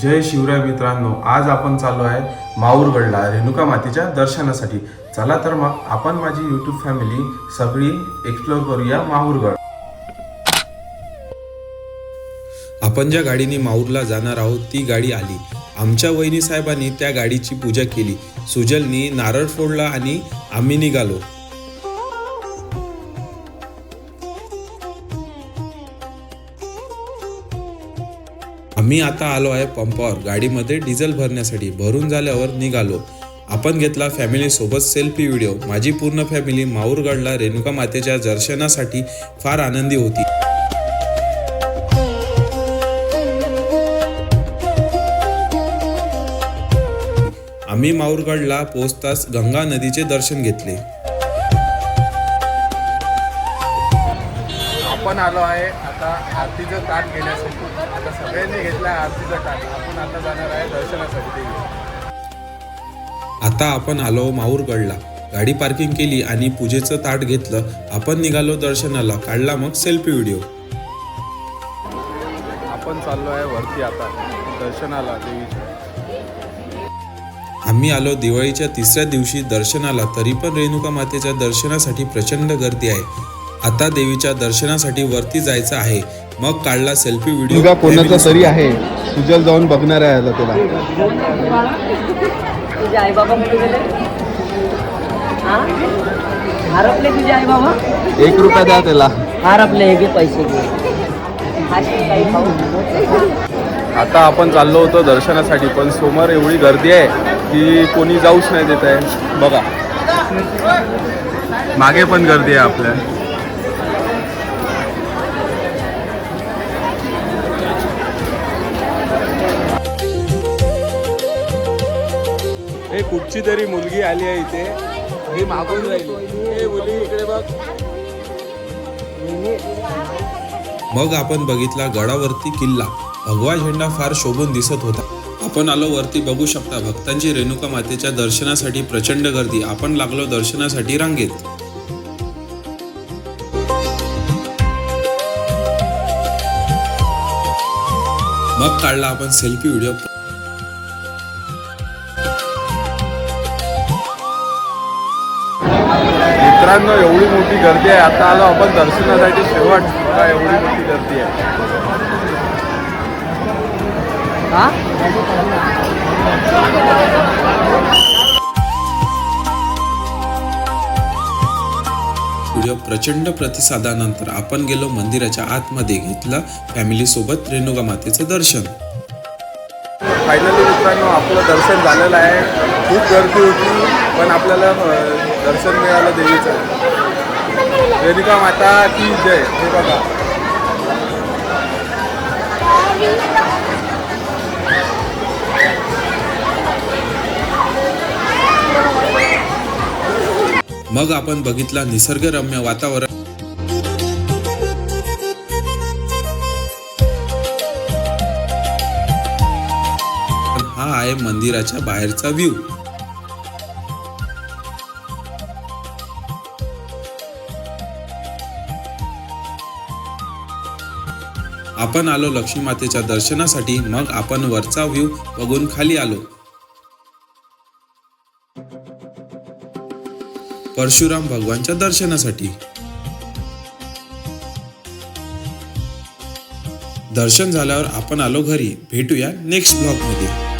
जय शिवराय मित्रांनो आज आपण चाललो आहे माऊरगडला रेणुका मातेच्या दर्शनासाठी. चला तर मग आपण माझी युट्यूब फॅमिली सगळी एक्सप्लोर करूया माहूरगड आपण ज्या गाडीने माऊरला जाणार आहोत ती गाडी आली. आमच्या वहिनी साहेबांनी त्या गाडीची पूजा केली. सुजलनी नारळ फोडला आणि आम्ही निघालो. आम्ही आता आलो आहे पंपावर. गाडीमध्ये डिझेल भरण्यासाठी. भरून झाल्यावर निघालो. आपण घेतला फॅमिली सोबत सेल्फी व्हिडिओ माझी पूर्ण फॅमिली माऊरगडला रेणुका मातेच्या दर्शनासाठी फार आनंदी होती. आम्ही माऊरगडला पोचताच गंगा नदीचे दर्शन घेतले. आपण आलो आहे. आता आरतीचं ताट घेण्यासाठी. आता सगळ्यांनी घेतलं आहे आरतीचं ताट. आपण आता जाणार आहे दर्शनासाठी आता आपण आलो माऊरगडला गाडी पार्किंग केली आणि पूजेचं ताट घेतलं. आपण निघालो दर्शनाला. काढला मग सेल्फी व्हिडिओ. आपण चाललो आहे वरती आता दर्शनाला देवीच्या. आम्ही आलो दिवाळीच्या तिसऱ्या दिवशी दर्शनाला. तरी पण रेणुका मातेच्या दर्शनासाठी प्रचंड गर्दी आहे. आता देवीच्या दर्शनासाठी वरती जायचं आहे. मग काढला सेल्फी व्हिडिओ कोणाचा तरी आहे. सुजल जाऊन बघणार आहे आता त्याला तुझे आई बाबा कुठे गेले? हा? हरपले तुझे आई बाबा एक रुपया द्या त्याला. हरपले हे पैसे आता आपण चाललो होतो दर्शनासाठी पण समोर एवढी गर्दी आहे की कोणी जाऊच नाही देत आहे. बघा. मागे पण गर्दी आहे आपल्या. हे कुठची तरी मुलगी आली आहे इथे. ही मागून राहिली. मुली इकडे बघ. मग आपण बघितला गडावरती किल्ला. भगवा झेंडा फार शोभून दिसत होता. आपण आलो वरती बघू शकता भक्तांची रेणुका मातेच्या दर्शनासाठी प्रचंड गर्दी. आपण लागलो दर्शनासाठी रांगेत. मग काढला आपण सेल्फी व्हिडिओ मित्रांनो एवढी मोठी गर्दी आहे. आता आलो आपण दर्शनासाठी. शेवट बघा एवढी मोठी गर्दी आहे? हा? व्हिडिओ प्रचंड प्रतिसादानंतर आपण गेलो मंदिराच्या आतमध्ये घेतलं फॅमिली सोबत रेणुका मातेचं दर्शन. फायनली मित्रांनो आपलं दर्शन झालेलं आहे. खूप गर्दी होती पण आपल्याला दर्शन मिळालं देवीचं. रेणुका माता की जय? हे बघा. मग आपण बघितला निसर्गरम्य वातावरण. हा आहे मंदिराच्या बाहेरचा व्ह्यू आपण आलो लक्ष्मी मातेच्या दर्शनासाठी मग आपण वरचा व्ह्यू बघून खाली आलो. परशुराम भगवानच्या दर्शनासाठी. दर्शन झाल्यावर आपण आलो घरी. भेटूया नेक्स्ट ब्लॉगमध्ये.